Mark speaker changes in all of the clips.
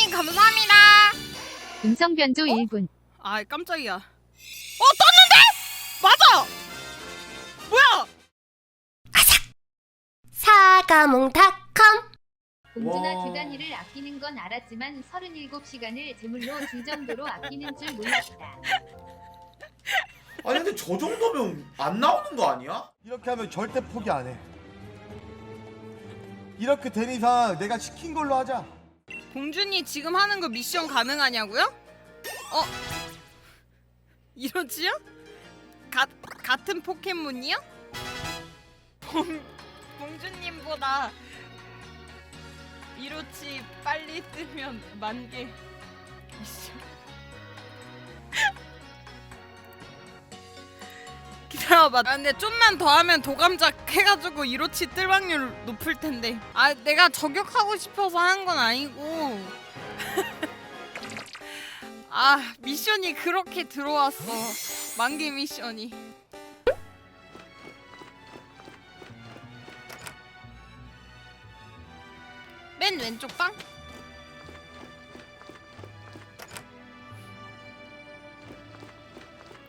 Speaker 1: 감사만님 감사합니다.
Speaker 2: 음성 변조 1분.
Speaker 1: 아 깜짝이야. 어 떴는데? 맞아. 뭐야?
Speaker 3: 사과몽닷컴
Speaker 2: 공주나 단위를 아끼는 건 알았지만 37시간을 제물로 줄 정도로 아끼는 줄 몰랐다.
Speaker 4: 아니 근데 저 정도면 안 나오는 거 아니야?
Speaker 5: 이렇게 하면 절대 포기 안 해. 이렇게 된 이상 내가 시킨 걸로 하자.
Speaker 1: 공준이 지금 하는 거 미션 가능하냐고요? 어? 이러지요? 가, 같은 포켓몬이요? 공, 공주님보다 이로치 빨리 뜨면 만개 미션 기다려봐 아, 근데 좀만 더 하면 도감작 해가지고 이로치 뜰 확률 높을 텐데. 아 내가 저격하고 싶어서 한 건 아니고. 아 미션이 그렇게 들어왔어. 만개 미션이. 맨 왼쪽 방?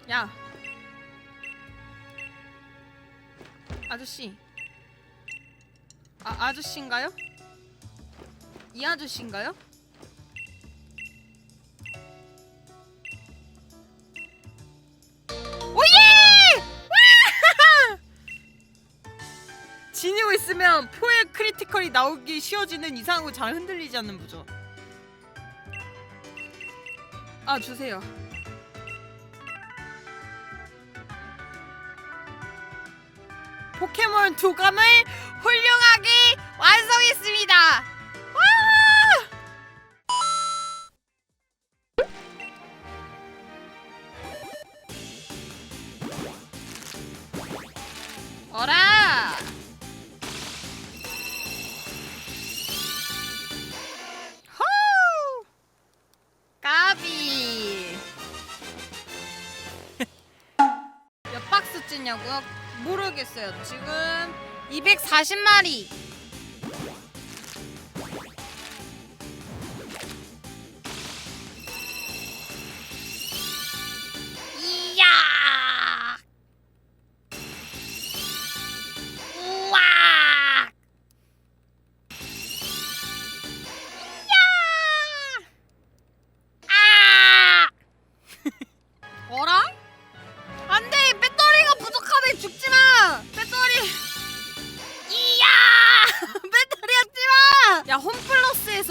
Speaker 1: 야 아저씨 아 아저씨인가요? 이 아저씨인가요? 오예! 와! 지니고 있으면 포획 크리티컬이 나오기 쉬워지는 이상하고 잘 흔들리지 않는 부조. 아 주세요. 포켓몬 도감을 훌륭하게 완성했습니다. 와! 어라! 찌냐고요? 모르겠어요. 지금 240마리.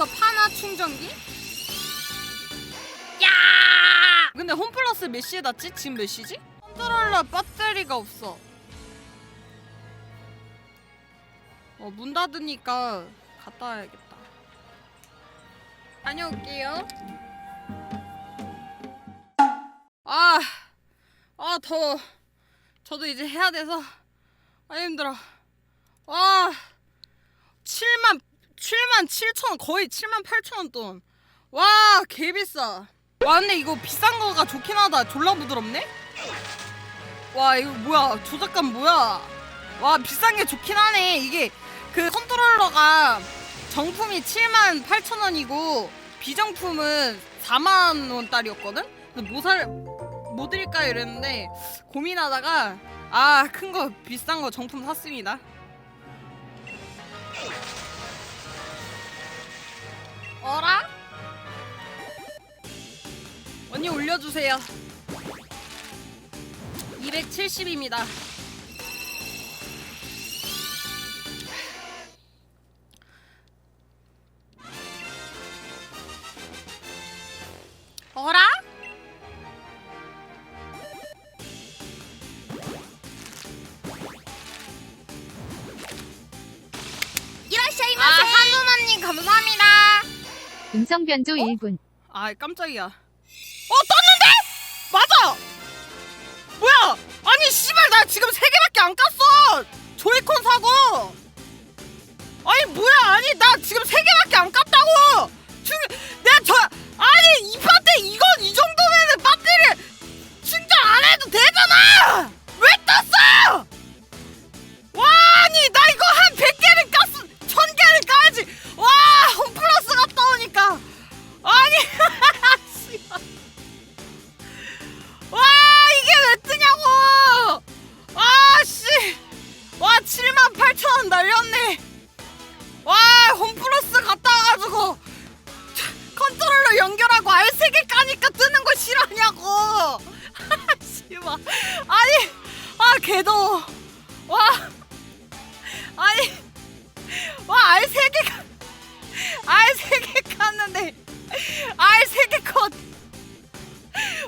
Speaker 1: 홈플러스에서 파나 충전기? 야! 근데 홈플러스 몇 시에 닿지? 지금 몇 시지? 컨트롤러 배터리가 없어. 어 문 닫으니까 갔다 와야겠다. 다녀올게요. 아 아 더워. 저도 이제 해야 돼서. 아 힘들어. 와 7만 7만 7천 원 거의 7만 8천 원 돈 와 개비싸. 와 근데 이거 비싼 거가 좋긴 하다. 졸라 부드럽네? 와 이거 뭐야? 조작감 뭐야? 와 비싼 게 좋긴 하네. 이게 그 컨트롤러가 정품이 7만 8천 원이고 비정품은 4만 원짜리였거든? 근데 뭐살 뭐 드릴까 이랬는데 고민하다가 아 큰 거 비싼 거 정품 샀습니다. 어라? 언니 올려주세요. 270입니다.
Speaker 2: 음성 변조 1분.
Speaker 1: 아 깜짝이야. 어 떴는데? 맞아. 뭐야? 아니 씨발 나 지금 세 개밖에 안 깠어. 조이콘 사고. 아니 뭐야? 아니 나 지금 세 개밖에 안 깠다고. 지금 하냐고 씨발 아니 아 개도 와 아니 와 R3개 까 R3개 깠는데 R3개 컷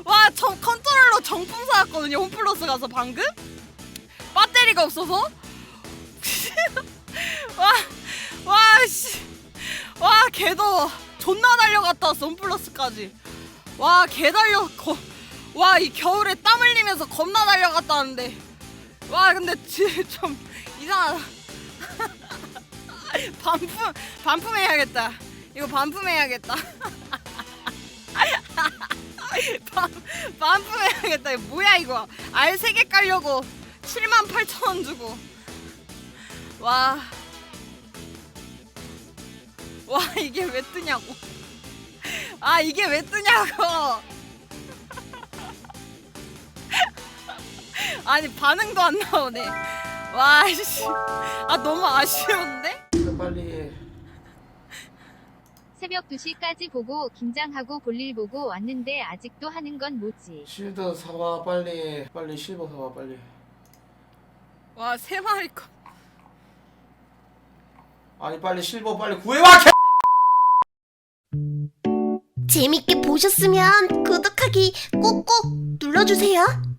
Speaker 1: 와, 저 컨트롤러 정품 사왔거든요. 홈플러스 가서 방금. 배터리가 없어서. 와, 와, 씨. 와, 개도 존나 달려갔다 왔어. 홈플러스까지. 와, 개 달려. 거, 와, 이 겨울에 땀 흘리면서 겁나 달려갔다 왔는데. 와, 근데 지- 좀 이상하다. 반품, 반품해야겠다. 이거 반품해야겠다. 반, 반품해야겠다. 이거 뭐야 이거? 알 3개 깔려고 7만 8천 원 주고. 와. 와 이게 왜 뜨냐고. 아 이게 왜 뜨냐고. 아니 반응도 안 나오네. 와 씨. 아 너무 아쉬운데?
Speaker 4: 빨리
Speaker 2: 새벽 2시까지 보고 긴장하고 볼일 보고 왔는데 아직도 하는 건 뭐지?
Speaker 4: 실드 사와 빨리 빨리 실버 사와 빨리
Speaker 1: 와 세 마리 거.
Speaker 4: 아니 빨리 실버 빨리 구해와 개
Speaker 3: 재밌게 보셨으면 구독하기 꼭꼭 눌러주세요.